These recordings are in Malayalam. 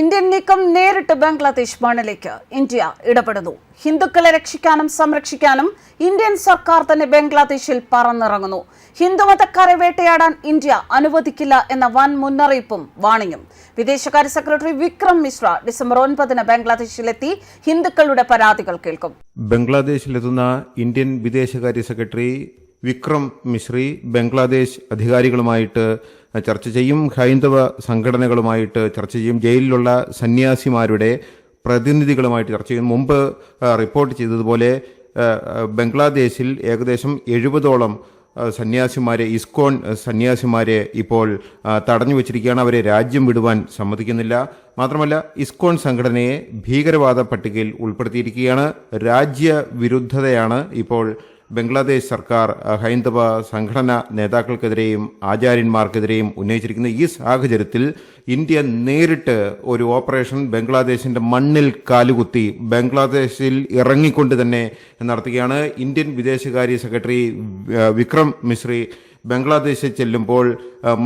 ഇന്ത്യൻ നീക്കം നേരിട്ട് ബംഗ്ലാദേശ് മണ്ണിലേക്ക്. ഇന്ത്യ ഇടപെടുന്നു. ഹിന്ദുക്കളെ രക്ഷിക്കാനും സംരക്ഷിക്കാനും ഇന്ത്യൻ സർക്കാർ തന്നെ ബംഗ്ലാദേശിൽ പറന്നിറങ്ങുന്നു. ഹിന്ദുമതക്കാരെ വേട്ടയാടാൻ ഇന്ത്യ അനുവദിക്കില്ല എന്ന വൻ മുന്നറിയിപ്പും വാണിംഗും വിദേശകാര്യ സെക്രട്ടറി വിക്രം മിശ്ര ഡിസംബർ ഒൻപതിന് ബംഗ്ലാദേശിലെത്തി ഹിന്ദുക്കളുടെ പരാതികൾ കേൾക്കും. ബംഗ്ലാദേശിലെത്തുന്ന ഇന്ത്യൻ വിദേശകാര്യ സെക്രട്ടറി വിക്രം മിശ്രി ബംഗ്ലാദേശ് അധികാരികളുമായിട്ട് ചർച്ച ചെയ്യും. ഹൈന്ദവ സംഘടനകളുമായിട്ട് ചർച്ച ചെയ്യും. ജയിലിലുള്ള സന്യാസിമാരുടെ പ്രതിനിധികളുമായിട്ട് ചർച്ച ചെയ്യും. മുമ്പ് റിപ്പോർട്ട് ചെയ്തതുപോലെ ബംഗ്ലാദേശിൽ ഏകദേശം എഴുപതോളം സന്യാസിമാരെ ഇസ്കോൺ സന്യാസിമാരെ ഇപ്പോൾ തടഞ്ഞു വച്ചിരിക്കുകയാണ്. അവരെ രാജ്യം വിടുവാൻ സമ്മതിക്കുന്നില്ല. മാത്രമല്ല ഇസ്കോൺ സംഘടനയെ ഭീകരവാദ പട്ടികയിൽ ഉൾപ്പെടുത്തിയിരിക്കുകയാണ്. രാജ്യവിരുദ്ധതയാണ് ഇപ്പോൾ ബംഗ്ലാദേശ് സർക്കാർ ഹൈന്ദവ സംഘടന നേതാക്കൾക്കെതിരെയും ആചാര്യന്മാർക്കെതിരെയും ഉന്നയിച്ചിരിക്കുന്ന ഈ സാഹചര്യത്തിൽ ഇന്ത്യ നേരിട്ട് ഒരു ഓപ്പറേഷൻ ബംഗ്ലാദേശിന്റെ മണ്ണിൽ കാലുകുത്തി ബംഗ്ലാദേശിൽ ഇറങ്ങിക്കൊണ്ട് തന്നെ നടത്തുകയാണ്. ഇന്ത്യൻ വിദേശകാര്യ സെക്രട്ടറി വിക്രം മിശ്രി ബംഗ്ലാദേശിൽ ചെല്ലുമ്പോൾ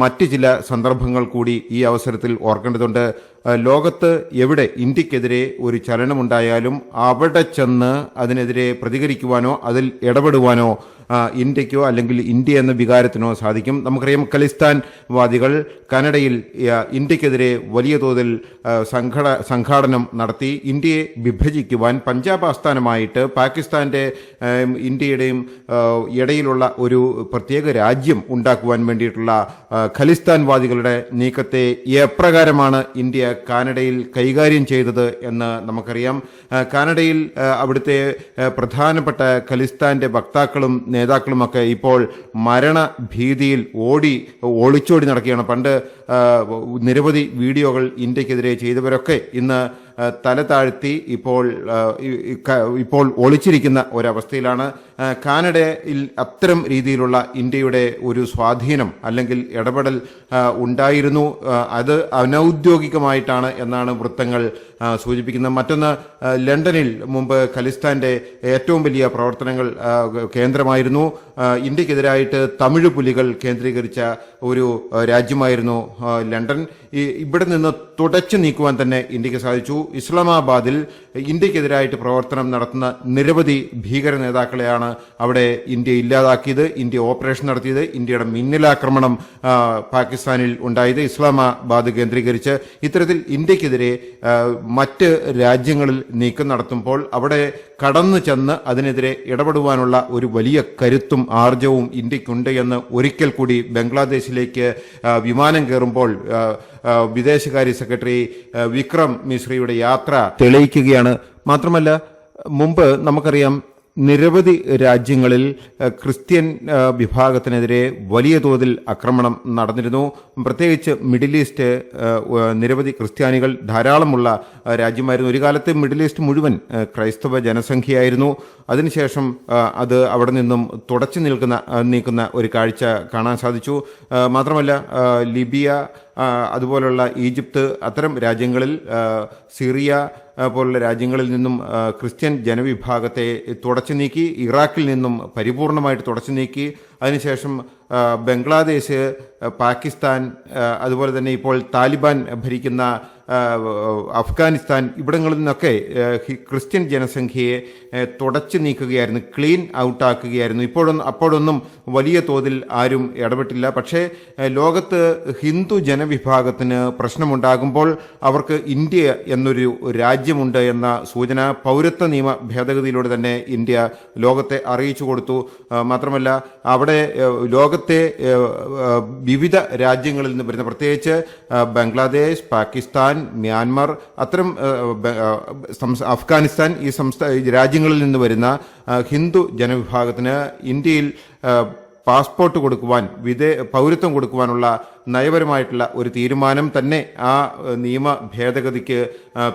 മറ്റ് ചില സന്ദർഭങ്ങൾ കൂടി ഈ അവസരത്തിൽ ഓർക്കേണ്ടതുണ്ട്. ലോകത്ത് എവിടെ ഇന്ത്യക്കെതിരെ ഒരു ചലനമുണ്ടായാലും അവിടെ ചെന്ന് അതിനെതിരെ പ്രതികരിക്കുവാനോ അതിൽ ഇടപെടുവാനോ ഇന്ത്യക്കോ അല്ലെങ്കിൽ ഇന്ത്യ എന്ന വികാരത്തിനോ സാധിക്കും. നമുക്കറിയാം ഖലിസ്ഥാൻ വാദികൾ കനഡയിൽ ഇന്ത്യക്കെതിരെ വലിയ തോതിൽ സംഘട സംഘാടനം നടത്തി ഇന്ത്യയെ വിഭജിക്കുവാൻ പഞ്ചാബ് ആസ്ഥാനമായിട്ട് പാകിസ്ഥാന്റെ ഇന്ത്യയുടെയും ഇടയിലുള്ള ഒരു പ്രത്യേക രാജ്യം ഉണ്ടാക്കുവാൻ വേണ്ടിയിട്ടുള്ള ഖലിസ്ഥാൻ വാദികളുടെ നീക്കത്തെ എപ്രകാരമാണ് ഇന്ത്യ കാനഡയിൽ കൈകാര്യം ചെയ്തത് എന്ന് നമുക്കറിയാം. കാനഡയിൽ അവിടുത്തെ പ്രധാനപ്പെട്ട ഖലിസ്ഥാന്റെ വക്താക്കളും നേതാക്കളുമൊക്കെ ഇപ്പോൾ മരണഭീതിയിൽ ഓടി ഒളിച്ചോടി നടക്കുകയാണ്. പണ്ട് നിരവധി വീഡിയോകൾ ഇന്ത്യക്കെതിരെ ചെയ്തവരൊക്കെ ഇന്ന് തല താഴ്ത്തി ഇപ്പോൾ ഇപ്പോൾ ഒളിച്ചിരിക്കുന്ന ഒരവസ്ഥയിലാണ്. കാനഡയിൽ അത്തരം രീതിയിലുള്ള ഇന്ത്യയുടെ ഒരു സ്വാധീനം അല്ലെങ്കിൽ ഇടപെടൽ ഉണ്ടായിരുന്നു. അത് അനൌദ്യോഗികമായിട്ടാണ് എന്നാണ് വൃത്തങ്ങൾ സൂചിപ്പിക്കുന്നത്. മറ്റൊന്ന് ലണ്ടനിൽ മുമ്പ് ഖലിസ്ഥാന്റെ ഏറ്റവും വലിയ പ്രവർത്തനങ്ങൾ കേന്ദ്രമായിരുന്നു. ഇന്ത്യക്കെതിരായിട്ട് തമിഴ് പുലികൾ കേന്ദ്രീകരിച്ച ഒരു രാജ്യമായിരുന്നു ലണ്ടൻ ഇവിടെ നിന്ന് തുടച്ചു നീക്കുവാൻ തന്നെ ഇന്ത്യയ്ക്ക് സാധിച്ചു. ഇസ്ലാമാബാദിൽ ഇന്ത്യക്കെതിരായിട്ട് പ്രവർത്തനം നടത്തുന്ന നിരവധി ഭീകര നേതാക്കളെയാണ് അവിടെ ഇന്ത്യ ഇല്ലാതാക്കിയത് ഇന്ത്യ ഓപ്പറേഷൻ നടത്തിയത് ഇന്ത്യയുടെ മിന്നലാക്രമണം പാകിസ്ഥാനിൽ ഉണ്ടായത്. ഇസ്ലാമാബാദ് കേന്ദ്രീകരിച്ച് ഇത്തരത്തിൽ ഇന്ത്യക്കെതിരെ മറ്റ് രാജ്യങ്ങളിൽ നീക്കം നടത്തുമ്പോൾ അവിടെ കടന്നു ചെന്ന് അതിനെതിരെ ഇടപെടുവാനുള്ള ഒരു വലിയ കരുത്തും ആർജവും ഇന്ത്യക്കുണ്ട് എന്ന് ഒരിക്കൽ കൂടി ബംഗ്ലാദേശിലേക്ക് വിമാനം കയറുമ്പോൾ വിദേശകാര്യ സെക്രട്ടറി വിക്രം മിശ്രയുടെ യാത്ര തെളിയിക്കുകയാണ്. മാത്രമല്ല മുമ്പ് നമുക്കറിയാം നിരവധി രാജ്യങ്ങളിൽ ക്രിസ്ത്യൻ വിഭാഗത്തിനെതിരെ വലിയ തോതിൽ ആക്രമണം നടന്നിരുന്നു. പ്രത്യേകിച്ച് മിഡിൽ ഈസ്റ്റ് നിരവധി ക്രിസ്ത്യാനികൾ ധാരാളമുള്ള രാജ്യമായിരുന്നു. ഒരു കാലത്ത് മിഡിൽ ഈസ്റ്റ് മുഴുവൻ ക്രൈസ്തവ ജനസംഖ്യയായിരുന്നു. അതിനുശേഷം അത് അവിടെ നിന്നും തുടച്ചു നിൽക്കുന്ന നീക്കുന്ന ഒരു കാഴ്ച കാണാൻ സാധിച്ചു. മാത്രമല്ല ലിബിയ അതുപോലുള്ള ഈജിപ്ത് അത്തരം രാജ്യങ്ങളിൽ സിറിയ പോലുള്ള രാജ്യങ്ങളിൽ നിന്നും ക്രിസ്ത്യൻ ജനവിഭാഗത്തെ തുടച്ചു നീക്കി ഇറാഖിൽ നിന്നും പരിപൂർണമായിട്ട് തുടച്ചു നീക്കി അതിനുശേഷം ബംഗ്ലാദേശ് പാകിസ്ഥാൻ അതുപോലെ തന്നെ ഇപ്പോൾ താലിബാൻ ഭരിക്കുന്ന അഫ്ഗാനിസ്ഥാൻ ഇവിടങ്ങളിൽ നിന്നൊക്കെ ക്രിസ്ത്യൻ ജനസംഖ്യയെ തുടച്ചു നീക്കുകയായിരുന്നു ക്ലീൻ ഔട്ടാക്കുകയായിരുന്നു. ഇപ്പോഴൊന്നും അപ്പോഴൊന്നും വലിയ തോതിൽ ആരും ഇടപെട്ടില്ല. പക്ഷേ ലോകത്ത് ഹിന്ദു ജനവിഭാഗത്തിന് പ്രശ്നമുണ്ടാകുമ്പോൾ അവർക്ക് ഇന്ത്യ എന്നൊരു രാജ്യമുണ്ട് എന്ന സൂചന പൗരത്വ നിയമ ഭേദഗതിയിലൂടെ തന്നെ ഇന്ത്യ ലോകത്തെ അറിയിച്ചു കൊടുത്തു. മാത്രമല്ല അവിടെ ലോകത്തെ വിവിധ രാജ്യങ്ങളിൽ നിന്ന് വരുന്ന പ്രത്യേകിച്ച് ബംഗ്ലാദേശ് പാകിസ്ഥാൻ മ്യാൻമർ അത്തരം അഫ്ഗാനിസ്ഥാൻ ഈ സംസ്ഥാന രാജ്യങ്ങളിൽ നിന്ന് വരുന്ന ഹിന്ദു ജനവിഭാഗത്തിന് ഇന്ത്യയിൽ പാസ്പോർട്ട് കൊടുക്കുവാൻ വിദേ പൗരത്വം കൊടുക്കുവാനുള്ള നയപരമായിട്ടുള്ള ഒരു തീരുമാനം തന്നെ ആ നിയമ ഭേദഗതിക്ക്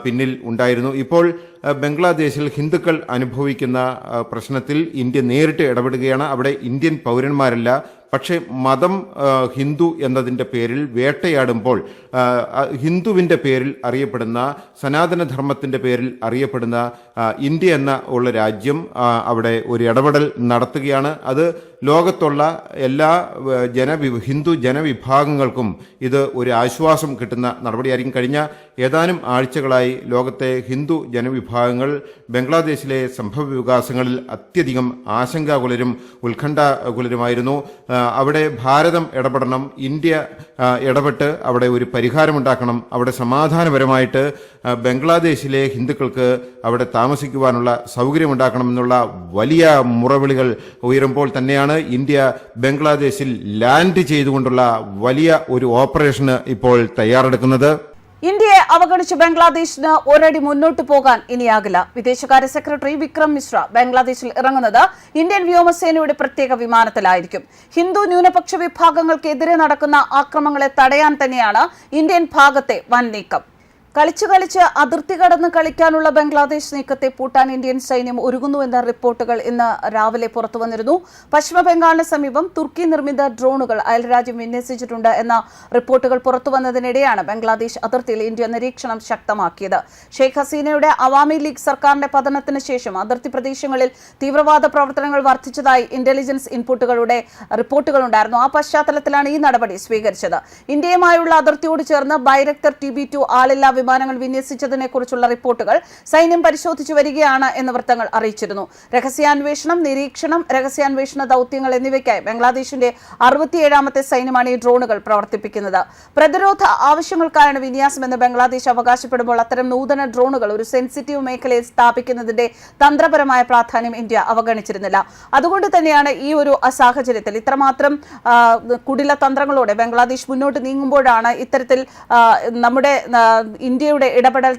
പിന്നിൽ ഉണ്ടായിരുന്നു. ഇപ്പോൾ ബംഗ്ലാദേശിൽ ഹിന്ദുക്കൾ അനുഭവിക്കുന്ന പ്രശ്നത്തിൽ ഇന്ത്യ നേരിട്ട് ഇടപെടുകയാണ്. അവിടെ ഇന്ത്യൻ പൗരന്മാരല്ല. പക്ഷേ മതം ഹിന്ദു എന്നതിന്റെ പേരിൽ വേട്ടയാടുമ്പോൾ ഹിന്ദുവിന്റെ പേരിൽ അറിയപ്പെടുന്ന സനാതനധർമ്മത്തിന്റെ പേരിൽ അറിയപ്പെടുന്ന ഇന്ത്യ എന്ന ഉള്ള രാജ്യം അവിടെ ഒരു ഇടപെടൽ നടത്തുകയാണ്. അത് ലോകത്തുള്ള എല്ലാ ജനവി ഹിന്ദു ജനവിഭാഗങ്ങൾക്കും ഇത് ഒരു ആശ്വാസം കിട്ടുന്ന നടപടിയായിരിക്കും. കഴിഞ്ഞ ഏതാനും ആഴ്ചകളായി ലോകത്തെ ഹിന്ദു ജനവിഭാഗങ്ങൾ ബംഗ്ലാദേശിലെ സംഭവ വികാസങ്ങളിൽ അത്യധികം ആശങ്കാകുലരും ഉത്കണ്ഠാകുലരുമായിരുന്നു. അവിടെ ഭാരതം ഇടപെടണം ഇന്ത്യ ഇടപെട്ട് അവിടെ ഒരു പരിഹാരമുണ്ടാക്കണം അവിടെ സമാധാനപരമായിട്ട് ബംഗ്ലാദേശിലെ ഹിന്ദുക്കൾക്ക് അവിടെ താമസിക്കുവാനുള്ള സൗകര്യമുണ്ടാക്കണം എന്നുള്ള വലിയ മുറവിളികൾ ഉയരുമ്പോൾ തന്നെയാണ് ഇന്ത്യ ബംഗ്ലാദേശിൽ ലാൻഡ് ചെയ്തുകൊണ്ടുള്ള വലിയ ഒരു ഓപ്പറേഷന് ഇപ്പോൾ തയ്യാറെടുക്കുന്നത്. ഇന്ത്യയെ അവഗണിച്ച് ബംഗ്ലാദേശിന് ഒരടി മുന്നോട്ട് പോകാൻ ഇനിയാകില്ല. വിദേശകാര്യ സെക്രട്ടറി വിക്രം മിശ്ര ബംഗ്ലാദേശിൽ ഇറങ്ങുന്നത് ഇന്ത്യൻ വ്യോമസേനയുടെ പ്രത്യേക വിമാനത്തിലായിരിക്കും. ഹിന്ദു ന്യൂനപക്ഷ വിഭാഗങ്ങൾക്കെതിരെ നടക്കുന്ന ആക്രമണങ്ങളെ തടയാൻ തന്നെയാണ് ഇന്ത്യൻ ഭാഗത്തെ വൻ നീക്കം കളിച്ചു കളിച്ച് അതിർത്തി കടന്ന് കളിക്കാനുള്ള ബംഗ്ലാദേശ് നീക്കത്തെ പൂട്ടാൻ ഇന്ത്യൻ സൈന്യം ഒരുങ്ങുന്നുവെന്ന റിപ്പോർട്ടുകൾ ഇന്ന് രാവിലെ പുറത്തു വന്നിരുന്നു. പശ്ചിമ ബംഗാളിന് സമീപം തുർക്കി നിർമ്മിത ഡ്രോണുകൾ അയൽരാജ്യം വിന്യസിച്ചിട്ടുണ്ട് എന്ന റിപ്പോർട്ടുകൾ പുറത്തു വന്നതിനിടെയാണ് ബംഗ്ലാദേശ് അതിർത്തിയിൽ ഇന്ത്യ നിരീക്ഷണം ശക്തമാക്കിയത്. ഷെയ്ഖ് ഹസീനയുടെ അവാമി ലീഗ് സർക്കാരിന്റെ പതനത്തിന് ശേഷം അതിർത്തി പ്രദേശങ്ങളിൽ തീവ്രവാദ പ്രവർത്തനങ്ങൾ വർദ്ധിച്ചതായി ഇന്റലിജൻസ് ഇൻപുട്ടുകളുടെ റിപ്പോർട്ടുകളുണ്ടായിരുന്നു ആ പശ്ചാത്തലത്തിലാണ് ഈ നടപടി സ്വീകരിച്ചത്. ഇന്ത്യയുമായുള്ള അതിർത്തിയോട് ചേർന്ന് ബൈരക്തർ ടി ബി ടു ആളില്ലാ വിമാനങ്ങൾ വിന്യസിച്ചതിനെ കുറിച്ചുള്ള റിപ്പോർട്ടുകൾ സൈന്യം പരിശോധിച്ചു വരികയാണ് എന്ന് വൃത്തങ്ങൾ അറിയിച്ചിരുന്നു. രഹസ്യാന്വേഷണം നിരീക്ഷണം രഹസ്യാന്വേഷണ ദൌത്യങ്ങൾ എന്നിവയ്ക്കായി ബംഗ്ലാദേശിന്റെ അറുപത്തിയേഴാമത്തെ സൈന്യമാണ് ഈ ഡ്രോണുകൾ പ്രവർത്തിപ്പിക്കുന്നത്. പ്രതിരോധ ആവശ്യങ്ങൾക്കായാണ് വിന്യാസമെന്ന് ബംഗ്ലാദേശ് അവകാശപ്പെടുമ്പോൾ അത്തരം നൂതന ഡ്രോണുകൾ ഒരു സെൻസിറ്റീവ് മേഖലയിൽ സ്ഥാപിക്കുന്നതിന്റെ തന്ത്രപരമായ പ്രാധാന്യം ഇന്ത്യ അവഗണിച്ചിരുന്നില്ല. അതുകൊണ്ട് തന്നെയാണ് ഈ ഒരു സാഹചര്യത്തിൽ ഇത്രമാത്രം കുടില തന്ത്രങ്ങളോടെ ബംഗ്ലാദേശ് മുന്നോട്ട് നീങ്ങുമ്പോഴാണ് ഇത്തരത്തിൽ നമ്മുടെ ഇന്ത്യയുടെ ഇടപെടൽ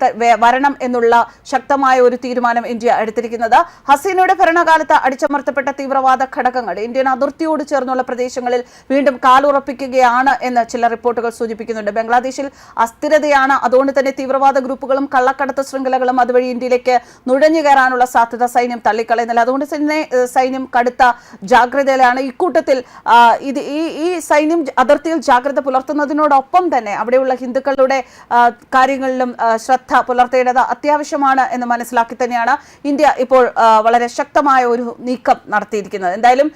വരണം എന്നുള്ള ശക്തമായ ഒരു തീരുമാനം ഇന്ത്യ എടുത്തിരിക്കുന്നത്. ഹസീനയുടെ ഭരണകാലത്ത് അടിച്ചമർത്തപ്പെട്ട തീവ്രവാദ ഘടകങ്ങൾ ഇന്ത്യൻ അതിർത്തിയോട് ചേർന്നുള്ള പ്രദേശങ്ങളിൽ വീണ്ടും കാലുറപ്പിക്കുകയാണ് എന്ന് ചില റിപ്പോർട്ടുകൾ സൂചിപ്പിക്കുന്നുണ്ട്. ബംഗ്ലാദേശിൽ അസ്ഥിരതയാണ്. അതുകൊണ്ട് തന്നെ തീവ്രവാദ ഗ്രൂപ്പുകളും കള്ളക്കടത്ത് ശൃംഖലകളും അതുവഴി ഇന്ത്യയിലേക്ക് നുഴഞ്ഞു കയറാനുള്ള സാധ്യത സൈന്യം തള്ളിക്കളയുന്നില്ല. അതുകൊണ്ട് തന്നെ സൈന്യം കടുത്ത ജാഗ്രതയിലാണ്. ഇക്കൂട്ടത്തിൽ ഇത് ഈ ഈ സൈന്യം അതിർത്തിയിൽ ജാഗ്രത പുലർത്തുന്നതിനോടൊപ്പം തന്നെ അവിടെയുള്ള ഹിന്ദുക്കളുടെ ആ, കാര്യങ്ങളിലും ശ്രദ്ധ പുലർത്തേണ്ടത് അത്യാവശ്യമാണ് എന്ന് മനസ്സിലാക്കി തന്നെയാണ് ഇന്ത്യ ഇപ്പോൾ വളരെ ശക്തമായ ഒരു നീക്കം നടത്തിയിരിക്കുന്നത്. എന്തായാലും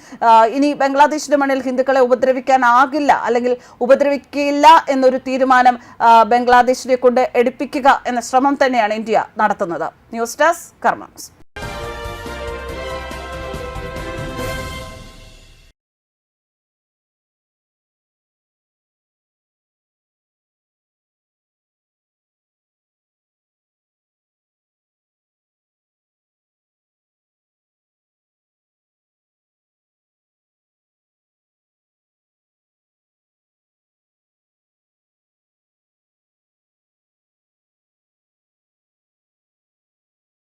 ഇനി ബംഗ്ലാദേശിന്റെ മണ്ണിൽ ഹിന്ദുക്കളെ ഉപദ്രവിക്കാനാകില്ല അല്ലെങ്കിൽ ഉപദ്രവിക്കില്ല എന്നൊരു തീരുമാനം ബംഗ്ലാദേശിനെ കൊണ്ട് എടുപ്പിക്കുക എന്ന ശ്രമം തന്നെയാണ് ഇന്ത്യ നടത്തുന്നത്. ന്യൂസ് ഡെസ്ക് കർമ്മ